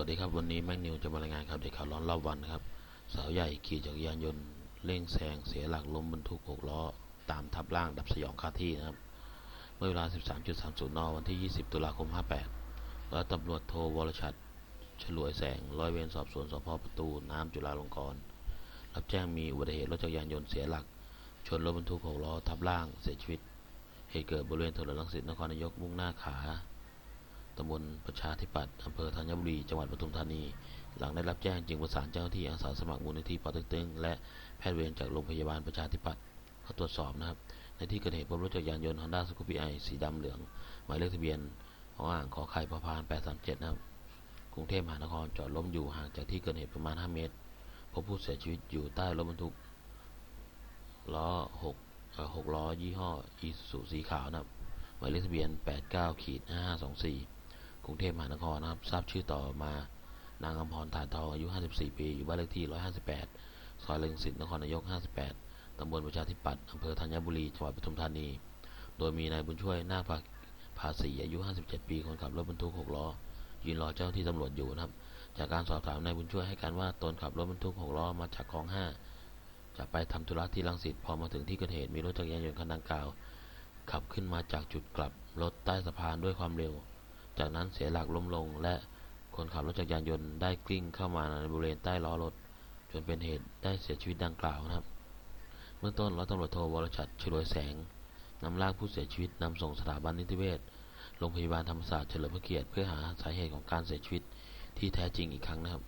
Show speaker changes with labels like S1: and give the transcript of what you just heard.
S1: วัสดีครับวันนี้แม็กนิวจะมารายงานครับเด็กข่าวร้อนรอบวันครับ สาวใหญ่ขี่จักรยานยนต์เร่งแซงเสียหลักล้มบรรทุกหกล้อ ตามทับร่างดับสยองคาที่นะครับ เมื่อเวลา 13.30 น วันที่ 20 ตุลาคม 58ร้อยตำรวจโทวรชัดฉลวยแสงร้อยเวรสอบสวนสพประตูน้ำจุฬาลงกรณ์รับแจ้งมีอุบัติเหตุรถจักรยานยนต์เสียหลัก ชนรถบรรทุกหกล้อทับร่างเสียชีวิต เหตุเกิดบริเวณถนนลังสิตนครนายกมุ่งหน้าขา ตำบลประชาธิปัตย์อำเภอธัญบุรี จังหวัดปทุมธานี หลังได้รับแจ้งจึงประสานเจ้าหน้าที่อาสาสมัครมูลนิธิปอเต็กตึงและแพทย์เวรจากโรงพยาบาลประชาธิปัตย์เข้าตรวจสอบนะครับ ในที่เกิดเหตุพบรถจักรยานยนต์ Honda Scoopy i สีดำเหลือง หมายเลขทะเบียนของอ่างขอไข่พพาน 837 นะครับ กรุงเทพมหานครจอดล้มอยู่ห่างจากที่เกิดเหตุประมาณ 5 เมตร พบผู้เสียชีวิตอยู่ใต้รถบรรทุกล้อ6เอ่อ6ล้อยี่ห้ออีซูสีขาวนะครับหมายเลขทะเบียน 89ขีด5524 กรุงเทพมหานครนะครับ ทราบชื่อต่อมานางอมพรฐานทองอายุ 54 ปี อยู่บ้านเลขที่ 158 ซอยเลิงสิทธิ์นครนายก 58 ตำบลประชาธิปัตย์อำเภอธัญบุรี จังหวัดปทุมธานี โดยมีนายบุญช่วยนาคภาภาษีอายุ 57 ปี คนขับรถบรรทุก 6 ล้อ ยืนรอเจ้าที่ตำรวจอยู่นะครับ จากการสอบถามนายบุญช่วยให้การว่าตนขับรถบรรทุก 6 ล้อมาจากคลอง 5 จะไปทำธุระที่รังสิต พอมาถึงที่เกิดเหตุมีรถจักรยานยนต์คันดังกล่าว ขับขึ้นมาจากจุดกลับรถใต้สะพานด้วยความเร็ว จากนั้นเสียหลักล้มลง และคนขับรถจักรยานยนต์ได้กลิ้งเข้ามาในบริเวณใต้ล้อรถ จนเป็นเหตุได้เสียชีวิตดังกล่าวนะครับ เบื้องต้นร้อยตำรวจโทวรชัดฉลวยแสงนำร่างผู้เสียชีวิตนำส่งสถาบันนิติเวชโรงพยาบาลธรรมศาสตร์เฉลิมพระเกียรติเพื่อหาสาเหตุของการเสียชีวิตที่แท้จริงอีกครั้งนะครับ